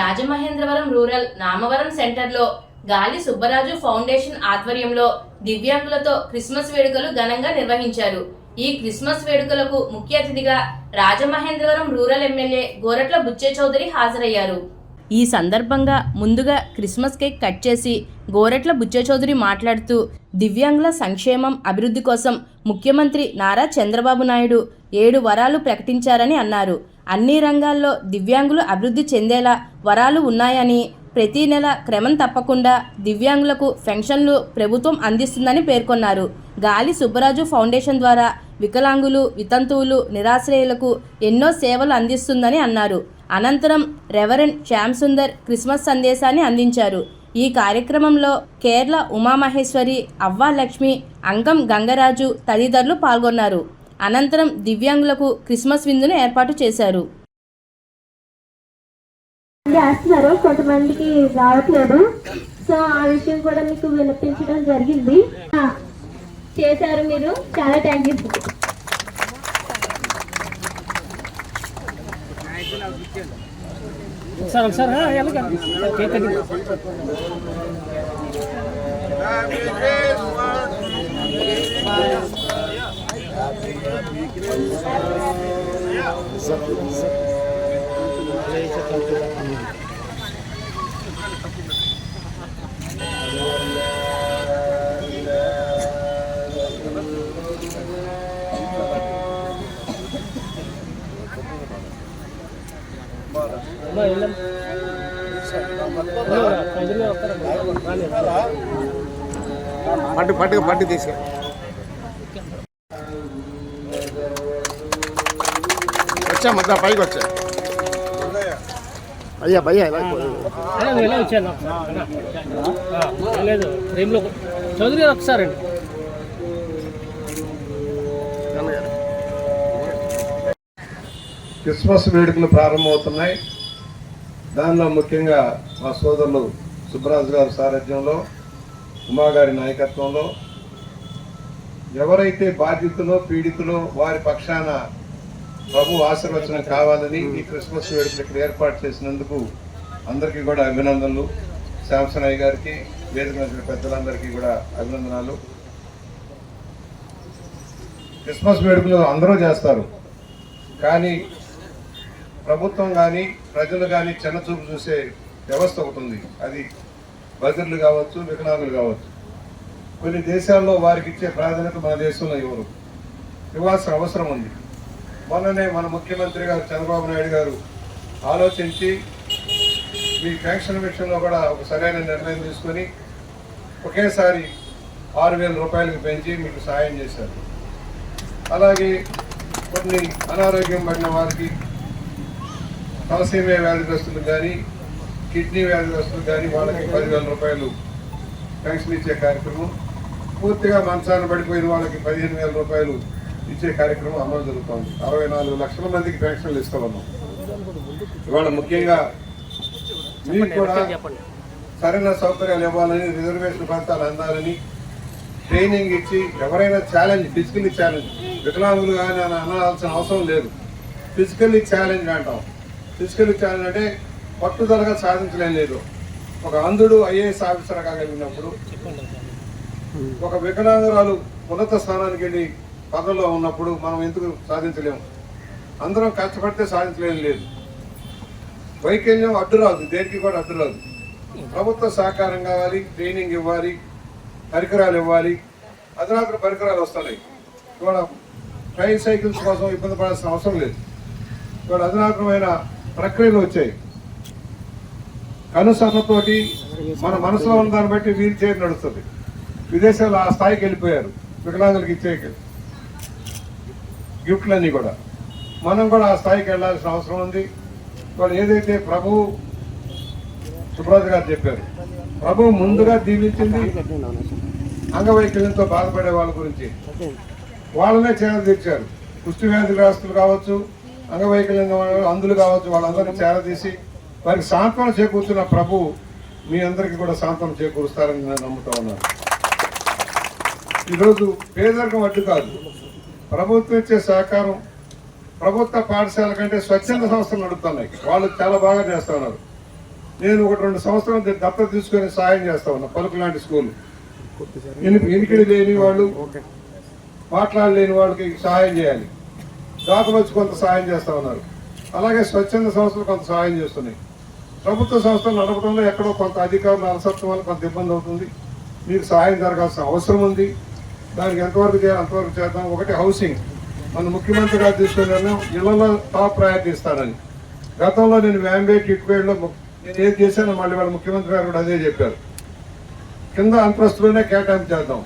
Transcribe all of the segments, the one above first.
Rajamahendravaram rural Namavaram సెంటర్లో గాలి Subbaraju foundation ఆధ్వర్యంలో దివ్యాంగులతో క్రిస్మస్ వేడుకలు ఘనంగా నిర్వహించారు. ఈ క్రిస్మస్ వేడుకలకు ముఖ్య అతిథిగా రాజమహేంద్రవరం రూరల్ ఎమ్మెల్యే గోరట్ల బుచ్చే చౌదరి హాజరయ్యారు. ఈ సందర్భంగా ముందుగా క్రిస్మస్ కేక్ కట్ చేసి గోరెట్ల బుచ్చచౌదరి మాట్లాడుతూ దివ్యాంగుల సంక్షేమం అభివృద్ధి కోసం ముఖ్యమంత్రి నారా చంద్రబాబు నాయుడు ఏడు వరాలు ప్రకటించారని అన్నారు. అన్ని రంగాల్లో దివ్యాంగులు అభివృద్ధి చెందేలా వరాలు ఉన్నాయని ప్రతి నెల క్రమం తప్పకుండా దివ్యాంగులకు పెన్షన్లు ప్రభుత్వం అందిస్తుందని పేర్కొన్నారు. గాలి సుబ్బరాజు ఫౌండేషన్ ద్వారా వికలాంగులు వితంతువులు నిరాశ్రయులకు ఎన్నో సేవలు అందిస్తుందని అన్నారు. అనంతరం రెవరెండ్ శ్యామ్ సుందర్ క్రిస్మస్ సందేశాన్ని అందించారు. ఈ కార్యక్రమంలో కేరళ ఉమామహేశ్వరి అవ్వా లక్ష్మి అంగం గంగరాజు తదితరులు పాల్గొన్నారు. అనంతరం దివ్యాంగులకు క్రిస్మస్ విందును ఏర్పాటు చేశారు. చేస్తున్నారు కొంతమందికి రావట్లేదు. సో ఆ విషయం కూడా మీకు వినిపించడం జరిగింది. చేశారు మీరు. చాలా థ్యాంక్ యూ. వెళ్ళగా. కేక్ పట్టు పట్టుకు పట్టు తీసుకు వచ్చా మధ్య పైకి వచ్చా. అయ్యా భయ్యా ఎలా వచ్చాను లేదు రేమ్లో చౌదరి గారు ఒకసారి అండి క్రిస్మస్ వేడుకలు ప్రారంభమవుతున్నాయి. దానిలో ముఖ్యంగా మా సోదరులు సుబ్బరాజు గారి సారథ్యంలో ఉమా గారి నాయకత్వంలో ఎవరైతే బాధితులో పీడితులో వారి పక్షాన ప్రభు ఆశీర్వచనం కావాలని ఈ క్రిస్మస్ వేడుకలు ఇక్కడ ఏర్పాటు చేసినందుకు అందరికీ కూడా అభినందనలు. శాంసనయ్య గారికి వేదిక మీద పెద్దలందరికీ కూడా అభినందనాలు. క్రిస్మస్ వేడుకలు అందరూ చేస్తారు. కానీ ప్రభుత్వం కానీ ప్రజలు కానీ చిన్నచూపు చూసే వ్యవస్థ ఒకటి ఉంది. అది బదిర్లు కావచ్చు వికలాంగులు కావచ్చు. కొన్ని దేశాల్లో వారికి ఇచ్చే ప్రాధాన్యత మన దేశంలో ఇవ్వరు ఇవ్వాల్సిన అవసరం ఉంది. మొన్ననే మన ముఖ్యమంత్రి గారు చంద్రబాబు నాయుడు గారు ఆలోచించి మీ పెన్షన్ విషయంలో కూడా ఒక సరైన నిర్ణయం తీసుకొని ఒకేసారి ఆరు వేల రూపాయలకు పెంచి మీకు సహాయం చేశారు. అలాగే కొన్ని అనారోగ్యం పడిన వారికి తలసీమియా వ్యాధిగ్రస్తులు కానీ కిడ్నీ వ్యాధిగ్రస్తులు కానీ వాళ్ళకి పదివేల రూపాయలు పెన్షన్ ఇచ్చే కార్యక్రమం. పూర్తిగా మంచాన పడిపోయిన వాళ్ళకి పదిహేను వేల రూపాయలు ఇచ్చే కార్యక్రమం అమలు జరుగుతోంది. అరవై నాలుగు లక్షల మందికి పెన్షన్లు ఇస్తామన్నాం. ఇవాళ ముఖ్యంగా మీకు కూడా సరైన సౌకర్యాలు ఇవ్వాలని రిజర్వేషన్ ప్రాంతాలు అందాలని ట్రైనింగ్ ఇచ్చి ఎవరైనా ఛాలెంజ్ ఫిజికల్లీ ఛాలెంజ్ వికలాంగులు కానీ అని అనాల్సిన అవసరం లేదు. ఫిజికల్లీ ఛాలెంజ్ అంటాం. ఫిజికల్లీ ఛాలెంజ్ అంటే పట్టుదలగా సాధించలేని లేదు. ఒక అంధుడు ఐఏఎస్ ఆఫీసర్ కాగలిగినప్పుడు ఒక వికలాంగురాలు ఉన్నత స్థానానికి వెళ్ళి పదవిలో ఉన్నప్పుడు మనం ఎందుకు సాధించలేము? అందరం కష్టపడితే సాధించలేం లేదు. వైకల్యం అడ్డు రాదు దేనికి కూడా అడ్డు రాదు. ప్రభుత్వ సహకారం కావాలి ట్రైనింగ్ ఇవ్వాలి పరికరాలు ఇవ్వాలి. అధునాతన పరికరాలు వస్తున్నాయి ఇవాళ ట్రైన్ సైకిల్స్ కోసం ఇబ్బంది పడాల్సిన అవసరం లేదు. ఇవాళ అధునాతనమైన ప్రక్రియలు వచ్చాయి. కనుసన్నతోటి మన మనసులో ఉన్న దాన్ని బట్టి వీల్ చైర్ నడుస్తుంది. విదేశాల్లో ఆ స్థాయికి వెళ్ళిపోయారు. వికలాంగులకు ఇచ్చే గిఫ్ట్లన్నీ కూడా. మనం కూడా ఆ స్థాయికి వెళ్ళాల్సిన అవసరం ఉంది. వాళ్ళు ఏదైతే ప్రభు సుబ్రాజ్ గారు చెప్పారు ప్రభు ముందుగా దీవించింది అంగవైకల్యంతో బాధపడే వాళ్ళ గురించి. వాళ్ళనే చేర తీర్చారు. కుష్టి వ్యాధిగ్రస్తులు కావచ్చు అంగవైకల్యం అందులు కావచ్చు వాళ్ళందరినీ చేరదీసి వారికి సాంత్వన చేకూర్చున్న ప్రభు మీ అందరికీ కూడా సాంత్వన చేకూరుస్తారని నేను నమ్ముతా ఉన్నాను. ఈరోజు పేదరికం అడ్డు కాదు. ప్రభుత్వం ఇచ్చే సహకారం ప్రభుత్వ పాఠశాల కంటే స్వచ్ఛంద సంస్థలు నడుపుతున్నాయి. వాళ్ళు చాలా బాగా చేస్తున్నారు నేను ఒకటి రెండు సంవత్సరాలు దత్తత తీసుకొని సహాయం చేస్తా ఉన్నా పలుకు లాంటి స్కూల్. ఎనికిడి లేని వాళ్ళు మాట్లాడలేని వాళ్ళకి సహాయం చేయాలి. దాతలు వచ్చి కొంత సహాయం చేస్తా ఉన్నారు. అలాగే స్వచ్ఛంద సంస్థలు కొంత సహాయం చేస్తున్నాయి. ప్రభుత్వ సంస్థలు నడపడంలో ఎక్కడో కొంత అధికారుల అలసత్వం వల్ల కొంత ఇబ్బంది అవుతుంది. మీకు సహాయం జరగాల్సిన అవసరం ఉంది. దానికి ఎంతవరకు చేయాలి అంతవరకు చేద్దాం? ఒకటి హౌసింగ్. మన ముఖ్యమంత్రి గారు తీసుకున్న నిర్ణయం ఇళ్ళలో టాప్ ప్రయారిటీ ఇస్తానని గతంలో నేను వ్యాంబే కిట్వేడ్లో నేను ఏది చేశానో మళ్ళీ వాళ్ళ ముఖ్యమంత్రి గారు కూడా అదే చెప్పారు. కింద అంతస్తులోనే కేటాయింపు చేద్దాం.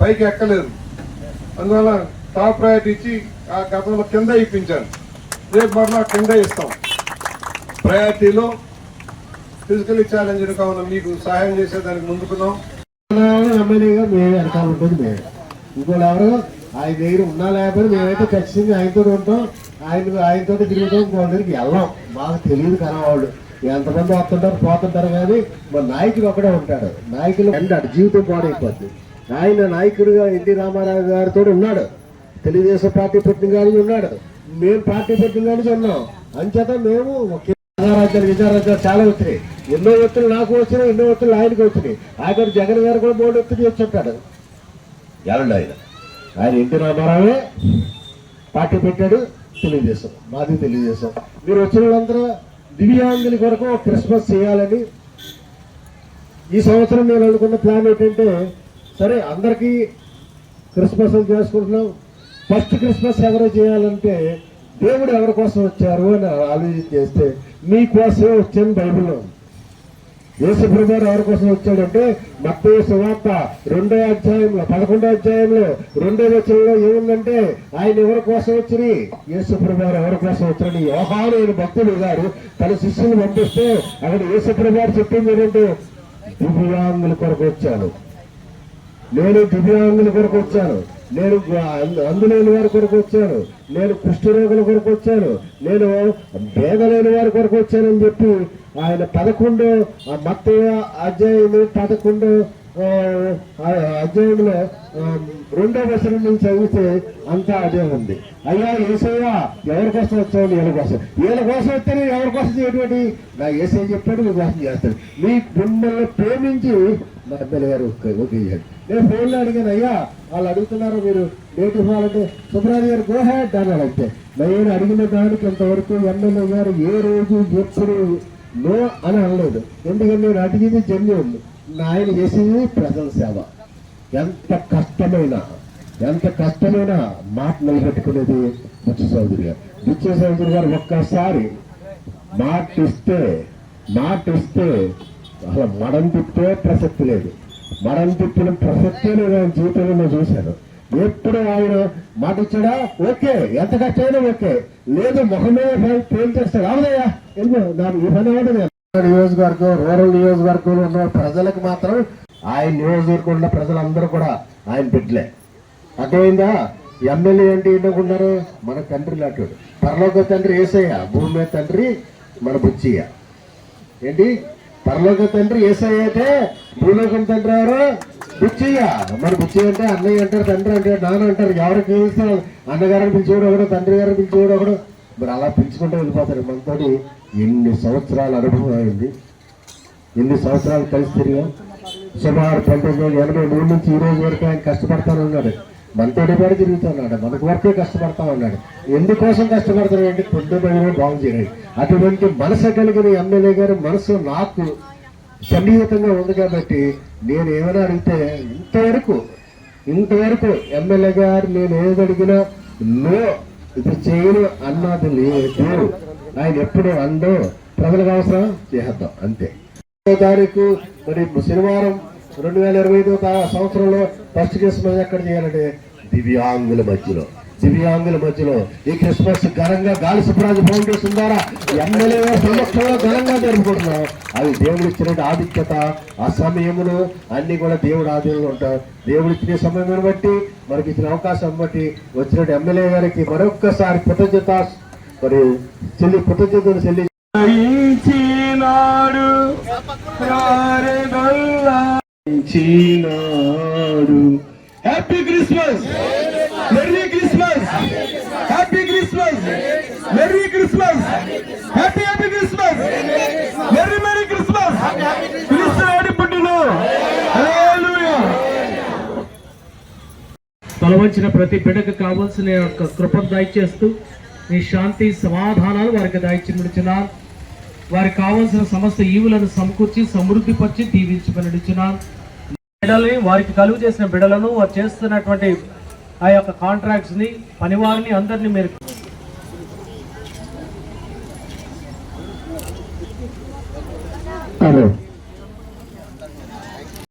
పైకి ఎక్కలేదు. అందువల్ల టాప్ ప్రయారిటీ ఇచ్చి ఆ గతంలో కింద ఇప్పించాను. రేపు మరలా కింద ఇస్తాం. ప్రయారిటీలో ఫిజికల్ ఛాలెంజ్ కావున మీకు సహాయం చేసేదానికి ముందుకున్నాం. ఎమ్మెల్యేగా మేము ఉంటుంది మేము ఇంకోళ్ళు ఎవరు ఆయన దగ్గర ఉన్నా లేకపోతే మేమైతే ఖచ్చితంగా ఆయనతో ఉంటాం. ఆయన ఆయనతో తిరుగుతాం ఇంకో దగ్గరికి వెళ్ళాం. మాకు తెలియదు కనవాళ్ళు. ఎంతమంది వస్తుంటారు పోతుంటారు కానీ మా నాయకుడు ఒకడే ఉంటాడు. నాయకులు అంటాడు జీవితం పాడైపోద్ది. ఆయన నాయకుడిగా ఎన్టీ రామారావు గారితో ఉన్నాడు. తెలుగుదేశం పార్టీ పెట్టిన కానీ ఉన్నాడు. మేము పార్టీ పెట్టిన కానీ ఉన్నాం. అంచేత మేము ఒకే రాజ్యాలు విజయరాజ్యాలు చాలా వచ్చినాయి. ఎన్నో ఒత్తులు నాకు వచ్చినాయి ఎన్నో ఒత్తులు ఆయనకు వచ్చినాయి. ఆయన జగన్ గారు కూడా మూడు ఒత్తులు చేసి చెప్పాడు ఆయన. ఆయన ఎన్టీ రామారావే పార్టీ పెట్టాడు తెలియజేశాం. మాది తెలియజేశాం. మీరు వచ్చిన వాళ్ళందరూ దివ్యాంగుల కొరకు క్రిస్మస్ చేయాలని ఈ సంవత్సరం నేను అనుకున్న ప్లాన్ ఏంటంటే సరే అందరికీ క్రిస్మస్ చేసుకుంటున్నాం. ఫస్ట్ క్రిస్మస్ ఎవరు చేయాలంటే దేవుడు ఎవరి కోసం వచ్చారు అని ఆలోచన చేస్తే మీకోసమే వచ్చాను బైబిల్లో. ఉంది. యేసుప్రభు ఎవరి కోసం వచ్చాడంటే మత్తయ్య సువార్త రెండో అధ్యాయంలో పదకొండో అధ్యాయంలో రెండో వచనంలో ఏముందంటే ఆయన ఎవరి కోసం వచ్చి యేసుప్రభు ఎవరి కోసం వచ్చారని యోహాను అయిన భక్తులు గారు తన శిష్యులు పంపిస్తే అక్కడ యేసుప్రభు గారు చెప్పింది ఏంటంటే దివ్యాంగుల కొరకు వచ్చాను. నేను దివ్యాంగుల కొరకు వచ్చాను. నేను అందులేని వారి కొరకు వచ్చాను. నేను కుష్ఠరోగుల కొరకు వచ్చాను. నేను భేదలేని వారి కొరకు వచ్చానని చెప్పి ఆయన పదకొండు ఆ మత్తయ్య అధ్యాయము పదకొండు ఆ, అధ్యాయంలో రెండో వచనం నుంచి చదివితే అంతా అదే ఉంది. అయ్యా ఏసయ్యా ఎవరి కోసం వచ్చావు? వీళ్ళ కోసం. వీళ్ళ కోసం వస్తే నేను ఎవరి కోసం చేయటువంటి నా ఏసై చెప్పాడు మీ కోసం చేస్తాడు. మీ మిమ్మల్ని ప్రేమించి మా అబ్బాయి గారు ఓకే ఓకే చేయండి నేను ఫోన్లో అడిగాను అయ్యా వాళ్ళు అడుగుతున్నారు మీరు డేట్ ఇవ్వాలంటే. సుబ్రాజ్ గారు గో అన్నాడు అని నేను అడిగిన దానికి ఇంతవరకు ఎమ్మెల్యే గారు ఏ రోజు ఎప్పుడు నో అని అనలేదు. ఎందుకంటే నేను అడిగింది జన్యున్. ఆయన చేసేది ప్రజల సేవ. ఎంత కష్టమైన ఎంత కష్టమైన మాట నిలబెట్టుకునేది బుచ్చ చౌదరి గారు. బుచ్చ చౌదరి గారు ఒక్కసారి మాట ఇస్తే మాట ఇస్తే అసలు మడం తిప్పే ప్రసక్తి లేదు. మరణం తిప్పిన ప్రసక్తే నేను ఆయన జీవితంలో నేను చూశాను. ఎప్పుడు ఆయన మాట ఇచ్చాడా? ఓకే. ఎంత కష్టమైనా ఓకే. లేదు ముఖమే పేరు చేస్తాడు. అవునయ్యా నాకు ఈ పని నియోజకవర్గం రూరల్ నియోజకవర్గంలో ఉన్న ప్రజలకు మాత్రం ఆయన నియోజకవర్గంలో ఉన్న ప్రజలందరూ కూడా ఆయన బిడ్డలే. అర్థమైందా? ఎమ్మెల్యే అంటే ఎన్నుకున్నారు మన తండ్రి లాంటి పరలోక తండ్రి ఏసయ్య భూమి మీద తండ్రి మన బుచ్చియ్య. ఏంటి? పరలోక తండ్రి ఏసయ్య అయితే భూలోకం తండ్రి ఎవరు? బుచ్చయ్య. మరి బుచ్చయ్య అంటే అన్నయ్య అంటారు తండ్రి అంటే నాన్న అంటారు. ఎవరికి పిలుస్తారు అన్నగారిని పిలిచేవాడు ఒకడు తండ్రి గారిని పిలిచేవాడు ఒకడు. మరి అలా పిలుచుకుంటూ వెళ్ళిపోతారు. మనతోటి ఎన్ని సంవత్సరాల అనుభవం అయింది. ఎన్ని సంవత్సరాలు కలిసి తిరిగాం. సుమారు పంతొమ్మిది వందల ఎనభై మూడు నుంచి ఈ రోజు వరకు ఆయన కష్టపడతాను ఉన్నాడు మనతోటి కూడా తిరుగుతున్నాడు. మనకు వరకే కష్టపడతా ఉన్నాడు ఎందుకోసం కష్టపడతాడు అంటే పొద్దున బాగు చేయడానికి అటువంటి మనసు కలిగిన ఎమ్మెల్యే గారి మనసు నాకు సన్నిహితంగా ఉంది కాబట్టి నేను ఏమైనా అడిగితే ఇంతవరకు ఇంతవరకు ఎమ్మెల్యే గారు నేను ఏది అడిగినా నో. ఇది చేయను అన్నది లేదు. ఆయన ఎప్పుడు అందో ప్రజలకు అవసరం చేద్దాం అంతే. తారీఖు మరి శనివారం రెండు వేల ఇరవై ఐదో సంవత్సరంలో ఫస్ట్ క్రిస్మస్ ఎక్కడ చేయాలంటే? దివ్యాంగుల మధ్యలో. దివ్యాంగుల మధ్యలో. ఈ క్రిస్మస్ ఘనంగా గాలి సుబ్బరాజు ఫౌండేషన్ ద్వారా ఎమ్మెల్యే సమక్షంలో ఘనంగా జరుపుకుంటున్నాం. అది దేవుడు ఇచ్చిన ఆధిక్యత ఆ సమయములు అన్ని కూడా దేవుడు ఆధీనంలో ఉంటారు దేవుడు ఇచ్చిన సమయం బట్టి మనకి ఇచ్చిన అవకాశం బట్టి వచ్చిన ఎమ్మెల్యే గారికి మరొక్కసారి కృతజ్ఞత మరి చెల్లి కృతజ్ఞతలు చెల్లి ఇచ్చినాడు happy Christmas merry Christmas happy Christmas merry Christmas happy happy Christmas merry merry Christmas క్రిస్తునాడి పుట్టిను తలవంచిన ప్రతి బిడ్డకు కావాల్సిన యొక్క కృపను దయచేస్తూ నీ శాంతి సమాధానాలు వారికి దయచిన్నాను వారికి కావాల్సిన సమస్త ఈవులను సమకూర్చి సమృద్ధిపరిచి దీవించమని బిడ్డల్ని వారికి కలుగు చేసిన బిడ్డలను వారు చేస్తున్నటువంటి ఆ యొక్క కాంట్రాక్ట్స్ని పనివారిని అందరినీ మీరు